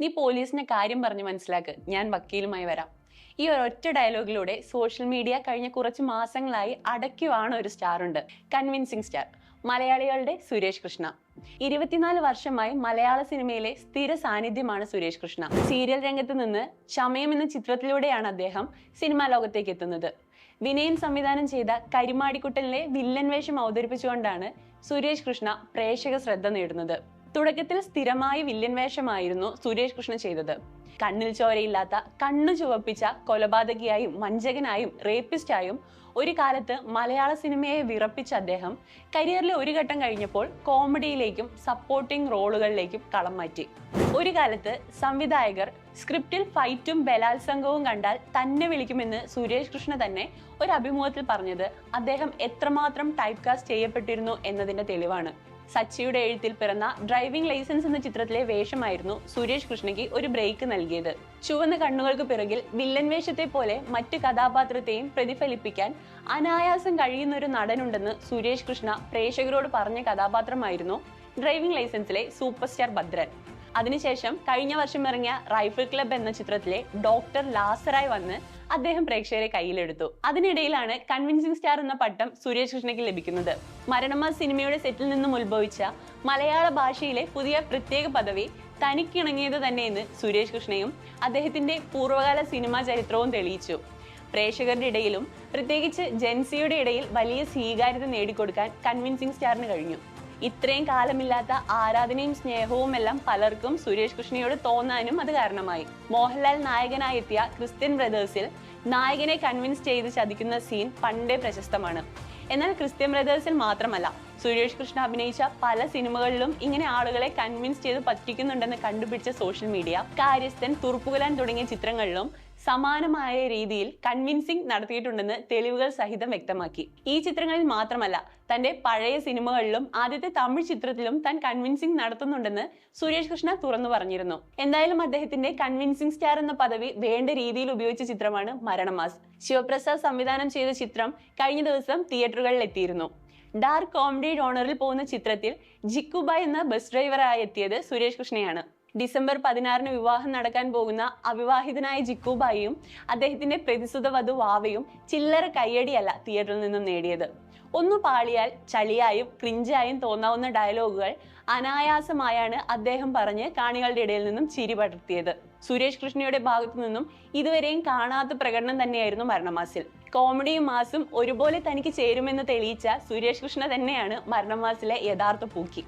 നീ പോലീസിനെ കാര്യം പറഞ്ഞ് മനസ്സിലാക്ക്. ഞാൻ വക്കീലുമായി വരാം. ഈ ഒരൊറ്റ ഡയലോഗിലൂടെ സോഷ്യൽ മീഡിയ കഴിഞ്ഞ കുറച്ച് മാസങ്ങളായി അടയ്ക്കുവാണ് ഒരു സ്റ്റാർ ഉണ്ട് കൺവിൻസിങ് സ്റ്റാർ. മലയാളികളുടെ സുരേഷ് കൃഷ്ണ. ഇരുപത്തിനാല് വർഷമായി മലയാള സിനിമയിലെ സ്ഥിര സാന്നിധ്യമാണ് സുരേഷ് കൃഷ്ണ. സീരിയൽ രംഗത്ത് നിന്ന് ചമയം എന്ന ചിത്രത്തിലൂടെയാണ് അദ്ദേഹം സിനിമാ ലോകത്തേക്ക് എത്തുന്നത്. വിനയൻ സംവിധാനം ചെയ്ത കരിമാടിക്കുട്ടലിലെ വില്ലൻ വേഷം അവതരിപ്പിച്ചുകൊണ്ടാണ് സുരേഷ് കൃഷ്ണ പ്രേക്ഷക ശ്രദ്ധ നേടുന്നത്. തുടക്കത്തിൽ സ്ഥിരമായ വില്ലൻ വേഷമായിരുന്നു സുരേഷ് കൃഷ്ണ ചെയ്തത്. കണ്ണിൽ ചോരയില്ലാത്ത കണ്ണു ചുവപ്പിച്ച കൊലപാതകിയായും വഞ്ചകനായും റേപ്പിസ്റ്റായും ഒരു കാലത്ത് മലയാള സിനിമയെ വിറപ്പിച്ച അദ്ദേഹം കരിയറിലെ ഒരു ഘട്ടം കഴിഞ്ഞപ്പോൾ കോമഡിയിലേക്കും സപ്പോർട്ടിംഗ് റോളുകളിലേക്കും കളം മാറ്റി. ഒരു കാലത്ത് സംവിധായകർ സ്ക്രിപ്റ്റിൽ ഫൈറ്റും ബലാത്സംഗവും കണ്ടാൽ തന്നെ വിളിക്കുമെന്ന് സുരേഷ് കൃഷ്ണ തന്നെ ഒരു അഭിമുഖത്തിൽ പറഞ്ഞത് അദ്ദേഹം എത്രമാത്രം ടൈപ്പ് കാസ്റ്റ് ചെയ്യപ്പെട്ടിരുന്നു എന്നതിന്റെ തെളിവാണ്. സച്ചിയുടെ എഴുത്തിൽ പിറന്ന ഡ്രൈവിംഗ് ലൈസൻസ് എന്ന ചിത്രത്തിലെ വേഷമായിരുന്നു സുരേഷ് കൃഷ്ണയ്ക്ക് ഒരു ബ്രേക്ക് നൽകിയത്. ചുവന്ന കണ്ണുകൾക്ക് പിറകിൽ വില്ലൻ വേഷത്തെ പോലെ മറ്റു കഥാപാത്രത്തെയും പ്രതിഫലിപ്പിക്കാൻ അനായാസം കഴിയുന്ന ഒരു നടനുണ്ടെന്ന് സുരേഷ് കൃഷ്ണ പ്രേക്ഷകരോട് പറഞ്ഞ കഥാപാത്രമായിരുന്നു ഡ്രൈവിംഗ് ലൈസൻസിലെ സൂപ്പർ സ്റ്റാർ ഭദ്രൻ. അതിനുശേഷം കഴിഞ്ഞ വർഷം ഇറങ്ങിയ റൈഫിൾ ക്ലബ് എന്ന ചിത്രത്തിലെ ഡോക്ടർ ലാസറായി വന്ന് അദ്ദേഹം പ്രേക്ഷകരെ കയ്യിലെടുത്തു. അതിനിടയിലാണ് കൺവിൻസിംഗ് സ്റ്റാർ എന്ന പട്ടം സുരേഷ് കൃഷ്ണയ്ക്ക് ലഭിക്കുന്നത്. മരണമ സിനിമയുടെ സെറ്റിൽ നിന്നും ഉത്ഭവിച്ച മലയാള ഭാഷയിലെ പുതിയ പ്രത്യേക പദവി തനിക്കിണങ്ങിയത് തന്നെയെന്ന് സുരേഷ് കൃഷ്ണയും അദ്ദേഹത്തിന്റെ പൂർവകാല സിനിമാ ചരിത്രവും തെളിയിച്ചു. പ്രേക്ഷകരുടെ ഇടയിലും പ്രത്യേകിച്ച് ജെൻസിയുടെ ഇടയിൽ വലിയ സ്വീകാര്യത നേടിക്കൊടുക്കാൻ കൺവിൻസിംഗ് സ്റ്റാറിന് കഴിഞ്ഞു. ഇത്രയും കാലമില്ലാത്ത ആരാധനയും സ്നേഹവും എല്ലാം പലർക്കും സുരേഷ് കൃഷ്ണയോട് തോന്നാനും അത് കാരണമായി. മോഹൻലാൽ നായകനായി എത്തിയ ക്രിസ്ത്യൻ ബ്രദേഴ്സിൽ നായകനെ കൺവിൻസ് ചെയ്ത് ചതിക്കുന്ന സീൻ പണ്ടേ പ്രശസ്തമാണ്. എന്നാൽ ക്രിസ്ത്യൻ ബ്രദേഴ്സിൽ മാത്രമല്ല സുരേഷ് കൃഷ്ണ അഭിനയിച്ച പല സിനിമകളിലും ഇങ്ങനെ ആളുകളെ കൺവിൻസ് ചെയ്ത് പറ്റിക്കുന്നുണ്ടെന്ന് കണ്ടുപിടിച്ച സോഷ്യൽ മീഡിയ കാര്യസ്ഥൻ തുറുപ്പുകലാൻ തുടങ്ങിയ ചിത്രങ്ങളിലും സമാനമായ രീതിയിൽ കൺവിൻസിംഗ് നടത്തിയിട്ടുണ്ടെന്ന് തെളിവുകൾ സഹിതം വ്യക്തമാക്കി. ഈ ചിത്രങ്ങളിൽ മാത്രമല്ല തന്റെ പഴയ സിനിമകളിലും ആദ്യത്തെ തമിഴ് ചിത്രത്തിലും താൻ കൺവിൻസിംഗ് നടത്തുന്നുണ്ടെന്ന് സുരേഷ് കൃഷ്ണ തുറന്നു പറഞ്ഞിരുന്നു. എന്തായാലും അദ്ദേഹത്തിന്റെ കൺവിൻസിംഗ് സ്റ്റാർ എന്ന പദവി വേണ്ട രീതിയിൽ ഉപയോഗിച്ച ചിത്രമാണ് മരണമാസ് ശിവപ്രസാദ് സംവിധാനം ചെയ്ത ചിത്രം കഴിഞ്ഞ ദിവസം തിയേറ്ററുകളിൽ എത്തിയിരുന്നു. ഡാർക്ക് കോമഡി ഡോണറിൽ പോകുന്ന ചിത്രത്തിൽ ജിക്കുബായ് എന്ന ബസ് ഡ്രൈവറായി എത്തിയത് സുരേഷ് കൃഷ്ണയാണ്. ഡിസംബർ പതിനാറിന് വിവാഹം നടക്കാൻ പോകുന്ന അവിവാഹിതനായ ജിക്കുബായിയും അദ്ദേഹത്തിന്റെ പ്രതിസുത വധു വാവയും ചില്ലറ കയ്യടിയല്ല തിയേറ്ററിൽ നിന്നും നേടിയത്. ഒന്നു പാളിയാൽ ചളിയായും ക്രിഞ്ചായും തോന്നാവുന്ന ഡയലോഗുകൾ അനായാസമായാണ് അദ്ദേഹം പറഞ്ഞ് കാണികളുടെ ഇടയിൽ നിന്നും ചിരി പടർത്തിയത്. സുരേഷ് കൃഷ്ണയുടെ ഭാഗത്തു നിന്നും ഇതുവരെയും കാണാത്ത പ്രകടനം തന്നെയായിരുന്നു മരണമാസിൽ. കോമഡിയും മാസും ഒരുപോലെ തനിക്ക് ചേരുമെന്ന് തെളിയിച്ച സുരേഷ് കൃഷ്ണ തന്നെയാണ് മരണമാസിലെ യഥാർത്ഥ പൂക്കി.